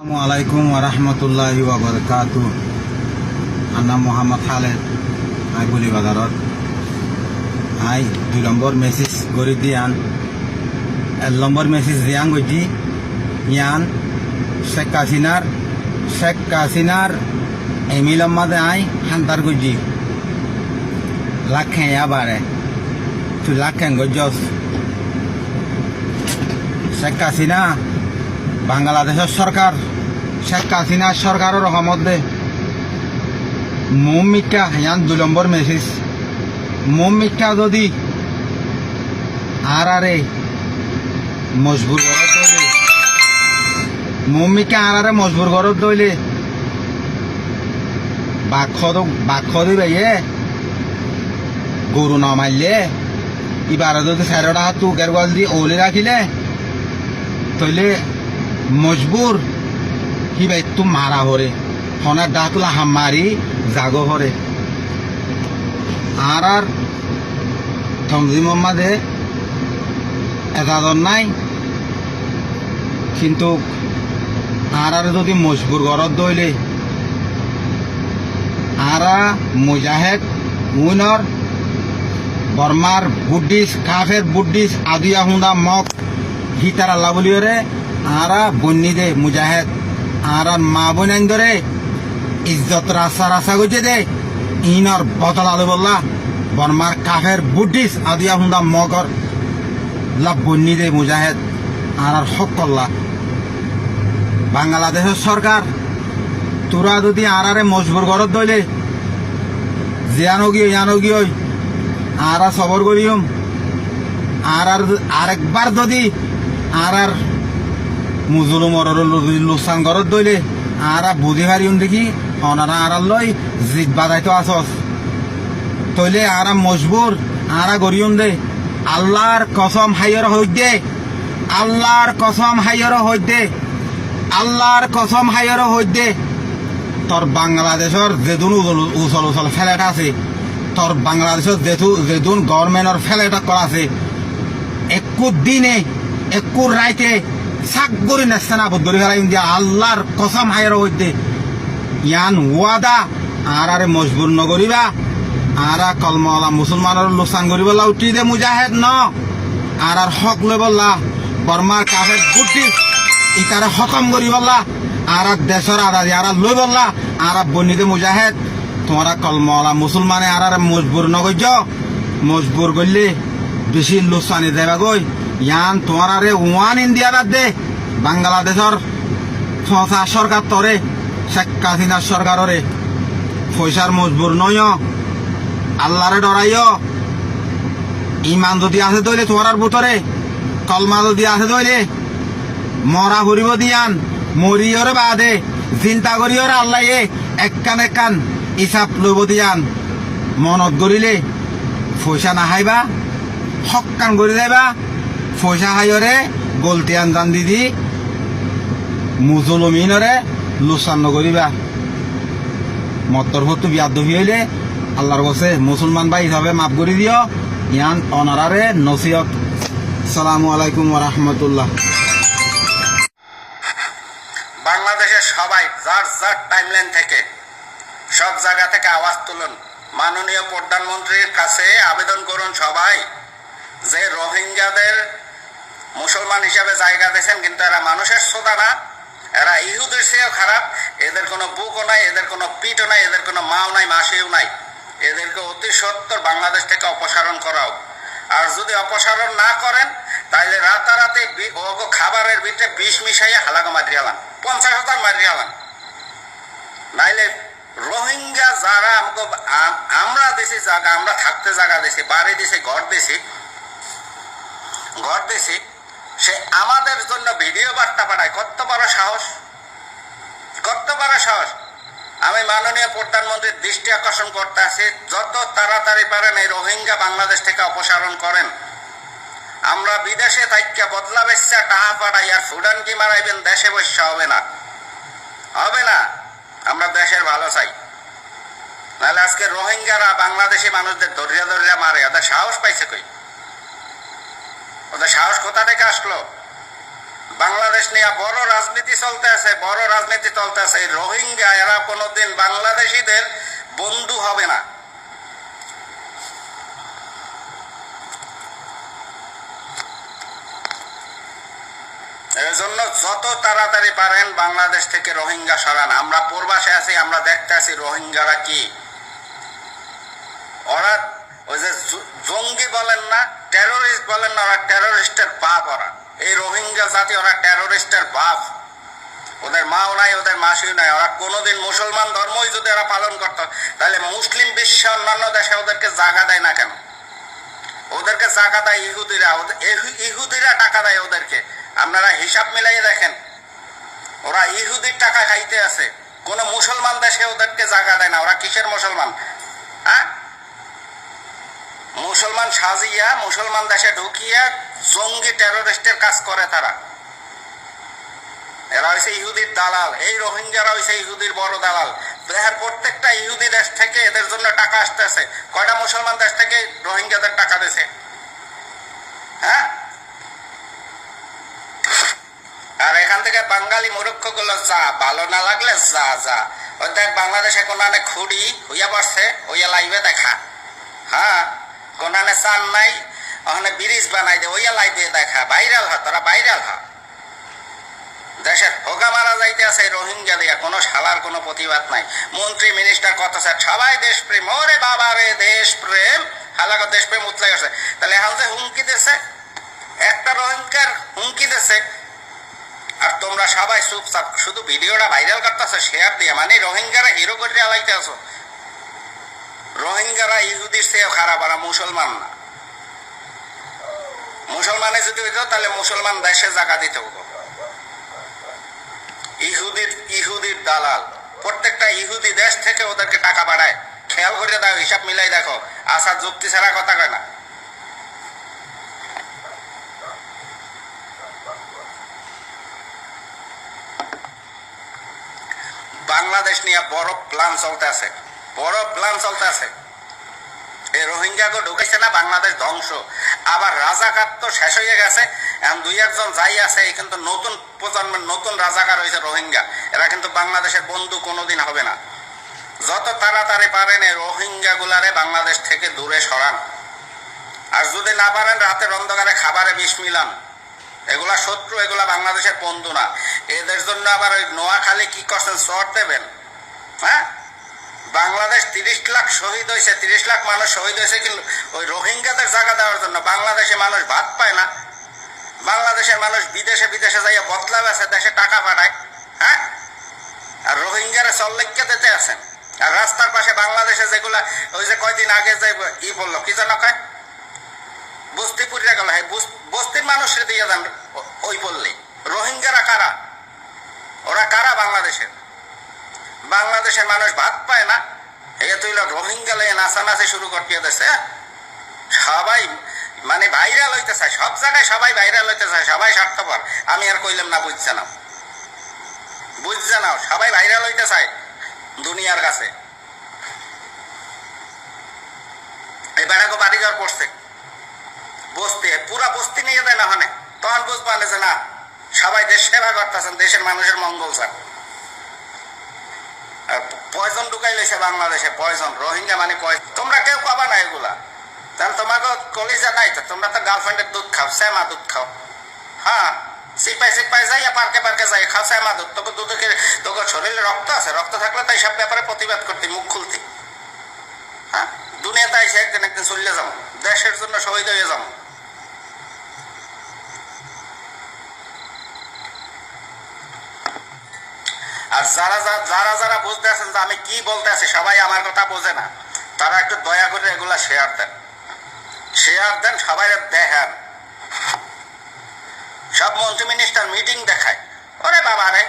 আসসালামু আলাইকুম ওরহমতুল্লাহ ওবরকাত মোহাম্মদ খালেদ। আই বলি বাজারত। আই দুই নম্বর মেসেজ গড়ি দিয়ান। এক নম্বর মেসেজ দিয়ান গজি ইয়ান, শেখ হাসিনার শেখ হাসিনার এমিল মাদে আই হান্তার গজি লাখে আবারে। তুই লাখে গজস শেখ হাসিনা, বাংলাদেশের সরকার। শেখ হাসিনার সরকারের দে মোম মিথ্যা ইয়ান দুই নম্বর মেসেজ। মোম মিথ্যা যদি আর আরে মজবুর ঘরত দইলে মোম মিথ্যা আর আরে মজবুর ঘরত দইলে বাক্ষ বাক্ষ দিবে ইয়ে গরু নমাইলে ইবারে যদি চারোটা হাত তুকের গল দি ওলে রাখিলে, তইলে মজবুর কি ভাই তু মারা হরে। হনার ডাকলা হামারি জাগো হরে। আর আর থমজি মোহাম্মদে এজাদর নাই। কিন্তু আর আর যদি মজবুর ঘরত দইলে, আরা মুজাহেদ, উইনর, বর্মার বুদ্ধিস, কাফের বুদ্ধিস, আদিয়া হুন্দা মক গীতার আল্লাহ বলিওরে আরা বন্যি দে মুজাহেদ। আরা মা বোনাইন ধরে। ইজ্জত রাসা রাসা গজে দে। ইনর বদল আলো বললা। বর্মার কাফের বুদ্ধিস আদিয়া হুন্দা মগর। লা বন্যি দে মুজাহেদ। আর আর হক করলা। বাংলাদেশের সরকার, তোরা যদি আরারে মজবুর ঘরত দইলে জিয়ানো গিয়ে ইয়ানো গিয়ে আর আর সবর করিম আর আর আরেকবার যদি আর আর মুজুলুমর লোকসান ঘরত দইলে। আর বুঝি হারিম দেখি। অনারা আর লই জিত বাজাইতো আসস। তইলে আর মজবুর, আর আর দে। আল্লাহর কসম হাইয়র হইত দে। আল্লাহর কসম হাইয়র হইত দে। আল্লাহর কসম হাইয়র হইত দে। তোর বাংলাদেশের যেদুন উচল উচল ফেলেট আছে। তোর বাংলাদেশের যেতু যেদুন গভর্নমেন্টর ফেলেট করা আছে। একু দিনে, একু রাইতে সাক গরি নেস্তানা বদরি ফেলাই দিয়া আল্লাহর কসম হাইর হইতে ইয়ান ওয়াদা আর আরে মজবুর নগরিবা আর কলমলা মুসলমানের লোকসান করিবলা উঠি দে মুজাহেদ ন। আর আর হক লই বললা বর্মার কাফের বুদ্ধি, ইতারে হকম করি বললা আর আর দেশের আদা আর আর লই বললা আর বনিতে মুজাহেদ, তোমরা কলমলা মুসলমানে আর আর মজবুর নগজ মজবুর করলে বেশি লোকসানি দেবা গই ইয়ান, তোমার আরে ওয়ান ইন্ডিয়া বাদ দে। বাংলাদেশের সংসা সরকার তরে, শেখ হাসিনার সরকাররে। পয়সার মজবুর নয়। আল্লাহরে ডরাইও। ইমান যদি আছে তৈলে তোমার ভিতরে। কলমা যদি আছে তৈলে মরা ফুরিব দিয়ান। মরিয়রে বাদে। চিন্তা করিয়রে আল্লাহ এককান এককান ইসাব লব দিয়ান। মনত গরিলে পয়সা নাহাইবা হকান করে যাইবা পয়সা হাইরে গলতি আনজান দিদি মুজলমিনরে লুসান নগরিবা মত্তর হতো বিয়াদ হইলে আল্লাহর কাছে মুসলমান ভাই হিসাবে মাফ করে দিও। ইয়ান অনারারে নসিয়ত সালামু আলাইকুম রাহমাতুল্লাহ। বাংলাদেশের সবাই যার যার টাইমলাইন থেকে সব জায়গা থেকে আওয়াজ তুলুন। মাননীয় প্রধানমন্ত্রীর কাছে আবেদন করুন সবাই যে রোহিঙ্গাদের মুসলমান হিসাবে জায়গা দিয়েছেন, কিন্তু এরা মানুষের শ্রোতা না। এরা ইহুদের চেয়েও খারাপ। এদের কোনো বুকও নাই, এদের কোনো পিঠও নাই, এদের কোনো মাও নাই, মাসিও নাই। এদেরকে অতি সত্তর বাংলাদেশ থেকে অপসারণ করাও। আর যদি অপসারণ না করেন তাহলে রাতারাতি খাবারের ভিতরে বিষ মিশাইয়া হালাকা মারি হালান পঞ্চাশ হাজার মারি হালান নাইলে রোহিঙ্গা যারা আমাকে আমরা দেশে জায়গা আমরা থাকতে জায়গা দিছি, বাড়ি দিছি, ঘর দিছি ঘর দিছি সে আমাদের জন্য ভিডিও বার্তা পাঠায়। কত বড় সাহস? কত বড় সাহস? আমি মাননীয় প্রধানমন্ত্রীর দৃষ্টি আকর্ষণ করতে আছি যত তাড়াতাড়ি পারেন এই রোহিঙ্গা বাংলাদেশ থেকে অপসারণ করেন। আমরা বিদেশে থাইকা বদলা বেচা টাহা পাঠাই আর সুডান কি মারাইবেন, দেশে বসে হবে না। হবে না। আমরা দেশের ভালো চাই। নাহলে আজকে রোহিঙ্গারা বাংলাদেশি মানুষদের দরিয়া দরিয়া মারে ওদের সাহস পাইছে কই? ওদের সাহস কোথা থেকে আসলো? বাংলাদেশ নিয়ে বড় রাজনীতি চলতে আছে বড় রাজনীতি চলতে আছে রোহিঙ্গা, এরা কোনোদিন বাংলাদেশিদের বন্ধু হবে না। জন্য যত তাড়াতাড়ি পারেন বাংলাদেশ থেকে রোহিঙ্গা সরান। আমরা পূর্বাসে আছি, আমরা দেখতে আছি রোহিঙ্গারা কি। ওরা ওই যে জঙ্গি বলেন না টেরোরিস্ট বলেন না, ওরা টেরোরিস্টের বাপ ওরা। এই রোহিঙ্গা জাতি ওরা টেরোরিস্টের বাপ। ওদের মাও নাই, ওদের মাসিও নাই। ওরা কোনোদিন মুসলমান ধর্মই যদি ওরা পালন করতো, তাহলে মুসলিম বিশ্বে অন্যান্য দেশে ওদেরকে জায়গা দেয় না কেন? ওদেরকে জায়গা দেয় ইহুদিরা। ওদের- ইহুদিরা টাকা দেয় ওদেরকে। আপনারা হিসাব মিলাইয়ে দেখেন। ওরা ইহুদির টাকা খাইতে আছে। কোন মুসলমান দেশে ওদেরকে জায়গা দেয় না। ওরা কিসের মুসলমান? হ্যাঁ? মুসলমান সাজিয়া, মুসলমান দেশে ঢুকিয়া জঙ্গি টেরোরিস্টের কাজ করে তারা। এরা হয়েছে ইহুদির দালাল। এই রোহিঙ্গারা হয়েছে ইহুদির বড় দালাল। দেহের প্রত্যেকটা ইহুদি দেশ থেকে এদের জন্য টাকা আসতেছে। কয়টা মুসলমান দেশ থেকে রোহিঙ্গাদের টাকা দিছে? হ্যাঁ? আর এখান থেকে বাঙালি মূর্খগুলো যা, ভালো না লাগলে যা যা। দেখ, বাংলাদেশে কোনানে খুঁড়ি হইয়া পড়ছে হইয়া লাইবে দেখা। হ্যাঁ? কোনানে চান নাই ওখানে ব্রিজ বানাই দে ওইয়া লাইবে দেখা ভাইরাল হ, তোরা ভাইরাল হ। দেশের হোগা মারা যাইতে আছে রোহিঙ্গা দিয়া, কোনো শালার কোনো প্রতিবাদ নাই। মন্ত্রী মিনিস্টার কত স্যার সবাই দেশপ্রেম। ওরে বাবা রে, দেশপ্রেম। হালাকা দেশপ্রেম উতলে গেছে তাহলে এখন যে হুমকি দিছে, একটা রোহিঙ্গার হুমকি দিছে, আর তোমরা সবাই চুপচাপ, শুধু ভিডিওটা ভাইরাল করতেছো শেয়ার দিয়ে মানে রোহিঙ্গারা হিরো করে আলাইতে আছো। রোহিঙ্গারা, ইহুদির চেয়ে খারাপ, আর মুসলমান না। মুসলমানে যদি হইতো, তাহলে মুসলমান দেশে জায়গা দিতে ইহুদির ইহুদির দালাল। প্রত্যেকটা ইহুদি দেশ থেকে ওদেরকে টাকা বাড়ায়। খেয়াল করে দাও, হিসাব মিলাই দেখো আসার যুক্তি ছাড়া কথা কয় না। বাংলাদেশ নিয়ে বড় প্ল্যান চলতে আছে। বড় প্ল্যান চলতে আছে এই রোহিঙ্গাকে ঢুকেছে না, বাংলাদেশ ধ্বংস। আবার রাজাকার তো শেষ হয়ে গেছে। এখন দুই একজন যাই আছে, এই কিন্তু নতুন প্রজন্মের নতুন রাজাকার হয়েছে রোহিঙ্গা। এরা কিন্তু বাংলাদেশের বন্ধু কোনোদিন হবে না। যত তাড়াতাড়ি পারেন এই রোহিঙ্গা গুলারে বাংলাদেশ থেকে দূরে সরান। আর যদি না পারেন, রাতের অন্ধকারে খাবারে বিষ মিলান। এগুলা শত্রু, এগুলা বাংলাদেশের বন্ধু না। এদের জন্য আবার ওই নোয়াখালী কি করছেন চর দেবেন? হ্যাঁ? বাংলাদেশ তিরিশ লাখ শহীদ হয়েছে, তিরিশ লাখ মানুষ শহীদ হয়েছে, কিন্তু ওই রোহিঙ্গাদের জায়গা দেওয়ার জন্য বাংলাদেশে মানুষ ভাত পায় না। বাংলাদেশের মানুষ বিদেশে বিদেশে যাইয়া বদলা বেছে, দেশে টাকা পাঠায় হ্যাঁ? আর রোহিঙ্গারা চল্লেখকে দিতে আছেন। আর রাস্তার পাশে বাংলাদেশে যেগুলা, ওই যে কয়দিন আগে যে ই বলল, কি যেন কয়? বস্তি পুরিয়া গেল হ্যাঁ বস্তির মানুষের দিয়ে যান ওই বললে রোহিঙ্গারা কারা? ওরা কারা বাংলাদেশের? বাংলাদেশের মানুষ ভাত পায় না। এই তুই রোহিঙ্গা লেগে নাচানাচি শুরু করতে দিছে। সবাই মানে ভাইরাল হইতে চায়। সব জায়গায় সবাই ভাইরাল হইতে চায়। সবাই স্বার্থপর। আমি আর কইলাম না, বুঝছে না। বুঝছে না, সবাই ভাইরাল হইতে চায় দুনিয়ার কাছে। এই বেড়াকে বাড়ি ঘর পড়ছে। বস্তি, পুরা বস্তি নিয়ে দেয় না ওখানে। তখন বুঝবা যে না, সবাই দেশ সেবা করতেছেন, দেশের মানুষের মঙ্গল চান পয়জন ঢুকাই লেছে বাংলাদেশে পয়জন রোহিঙ্গা মানে তোমরা কেউ পাবা না এগুলা কারণ তোমাকে কলিজা নাই তো, তোমরা তো গার্লফ্রেন্ডের দুধ খাও, শ্যামা দুধ খাও। হ্যাঁ সিপাই সিপাই যাই পার্কে পার্কে যাই খাও, শ্যামা দুধ। তোকে দুধে তোকে শরীরে রক্ত আছে? রক্ত থাকলে তাই সব ব্যাপারে প্রতিবাদ করতে, মুখ খুলতি। হ্যাঁ দুনিয়াতে এসে একদিন একদিন চলে যাব। দেশের জন্য শহীদ হয়ে যাব। আর যারা যারা যারা বুঝতে আছেন যে আমি কি বলতে আছি, সবাই আমার কথা বোঝে না। তারা একটু দয়া করে এগুলা শেয়ার দেন। শেয়ার দেন, সবাই দেখেন। সব মন্ত্রী মিনিস্টার মিটিং দেখায়। ওরে বাবা রে।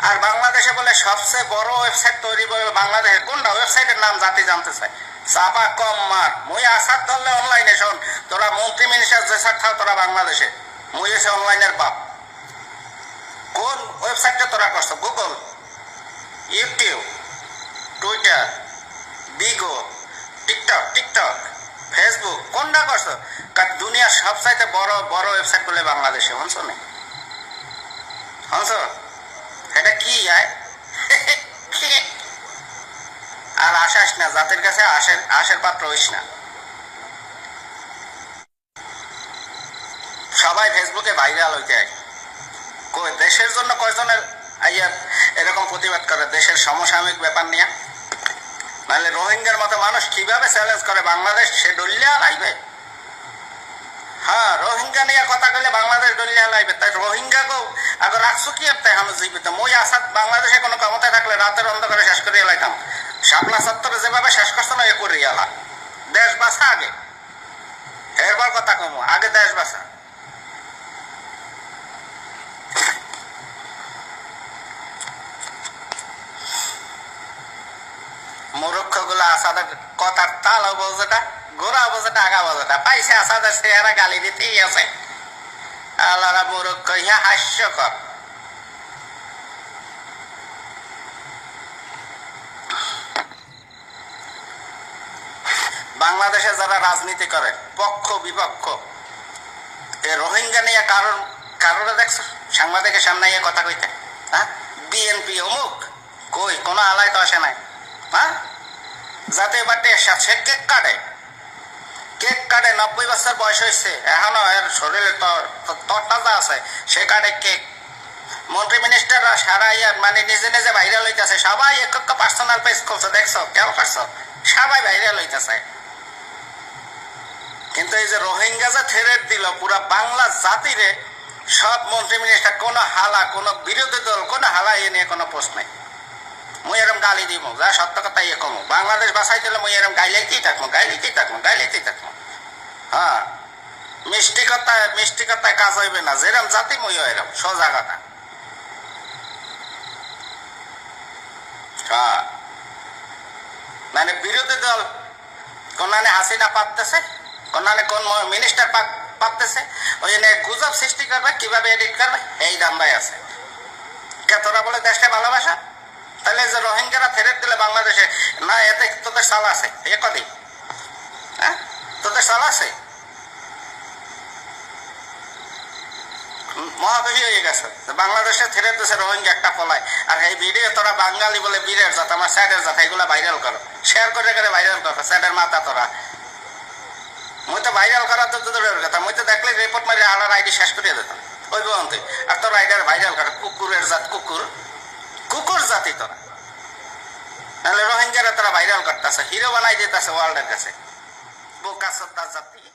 আর বাংলাদেশে বলে সবচেয়ে বড় ওয়েবসাইট তৈরি করে বাংলাদেশের কোনটা? ওয়েবসাইটের নাম জাতি জানতে চায় চাপা কম মার। মুই আসার ধরলে অনলাইনে শোন। তোরা মন্ত্রী মিনিস্টার যে সার তোরা বাংলাদেশে। মুই এসে অনলাইনের বাপ। কোন ওয়েবসাইটটা তোরা করছ? Google YouTube Twitter Bigo TikTok TikTok Facebook কোনটা করছ? কারণ দুনিয়ার সবচাইতে বড় বড় ওয়েবসাইট বলে বাংলাদেশে, শুনছো না? হংস এটা কি আয় আর আসাস না, জাতির কাছে আসের আসের পাত্র হইস না। সবাই ফেসবুকে ভাইরাল হইতে কই দেশের জন্য কয়জনের আইয়া এরকম প্রতিবাদ করে? দেশের সমসাময়িক ব্যাপার নিয়ে। নাহলে রোহিঙ্গার মতো মানুষ কীভাবে চ্যালেঞ্জ করে? বাংলাদেশ, সে ডলিয়া লাইবে হ্যাঁ রোহিঙ্গা নিয়ে কথা কইলে বাংলাদেশ লাইবে তাই রোহিঙ্গা আগে রাখছো কি আমি জীবিত। মই আসাদ বাংলাদেশে কোনো ক্ষমতায় থাকলে রাতের অন্ধকারে শেষ করে লাইতাম। শাপলা সত্তরে যেভাবে শেষ করছে না, এ করে এলা দেশ বাসা আগে। এরবার কথা কমু, আগে দেশ বাসা মূর্খগুলো কথার তাল বোঝেটা গোড়া বোঝেটা পাইছে গালি দিতেই আছে। আল্লাহরা ইহা হাস্যকর। বাংলাদেশে যারা রাজনীতি করে, পক্ষ বিপক্ষ, এ রোহিঙ্গা নিয়ে কারোর, কারোরে দেখছ? সাংবাদিকের সামনে ইয়ে কথা কইতে হ্যাঁ? বিএনপি অমুক, কই? কোনো আলাই তো আসে নাই হ্যাঁ? যাতে এবার সে কেক কাটে। কেক কাটে, নব্বই বছর বয়স হয়েছে। এখনও এর শরীরে তরটা যা আছে, সে কাটে কেক। মন্ত্রী মিনিস্টাররা সারা ইয়ার মানে নিজে নিজে ভাইরাল হইতেছে। সবাই এক পার্সোনাল পেজ করছে দেখছ? কেউ করছ? সবাই ভাইরাল হইতেছে। কিন্তু এই যে রোহিঙ্গা যে থ্রেট দিল, পুরা বাংলা জাতিরে, সব মন্ত্রী মিনিস্টার, কোন হালা, কোন বিরোধী দল, কোন হালা এ নিয়ে কোনো প্রশ্ন নাই। মুই এরম গালি দিব, যা সত্য কথা ইয়ে কমু। বাংলাদেশ বাসাই দিলে মুই এরম গাইলাইতেই থাকব গাইলাইতেই থাকব গাইলাইতেই থাকব। হ্যাঁ মিষ্টি কথায় মিষ্টি কথায় কাজ হইবে না, যেরম জাতি মুই এরম, সোজা কথা। হ্যাঁ মানে বিরোধী দল কোনানে হাসিনা পাততেছে কোনানে কোন মিনিস্টার পাততেছে, ওই জন্য গুজব সৃষ্টি করবে, কীভাবে এডিট করবে, এই দান্দায় আছে। কে তোরা বলে দেশকে ভালোবাসা? তাহলে যে রোহিঙ্গারা ফেরত দিলে বাংলাদেশে, না, এতে তোদের সাল আছে, এ কদিন? হ্যাঁ? তোদের সাল আছে? মহাকবি হয়ে গেছে। বাংলাদেশে ফেরত দিয়েছে রোহিঙ্গা একটা পলায়। আর এই ভিডিও তোরা বাঙালি বলে বীরের জাত, আমার স্যারের জাত, এগুলো ভাইরাল করো। শেয়ার করে করে ভাইরাল করো, স্যারের মাথা তোরা। মুই তো ভাইরাল করার তো দূরের কথা, মুই তো দেখলে রিপোর্ট মারি, আলার আইডি শেষ করিয়ে দিতাম। ওই বন্ধু আর তোর আইডিয়ার ভাইরাল করে, কুকুরের জাত কুকুর। কুকুর জাতি তোরা। নাহলে রোহিঙ্গারা তারা ভাইরাল করতেছে হিরো বানাই দিতেছে ওয়ার্ল্ডের কাছে। বোকা সত্তা জাতি।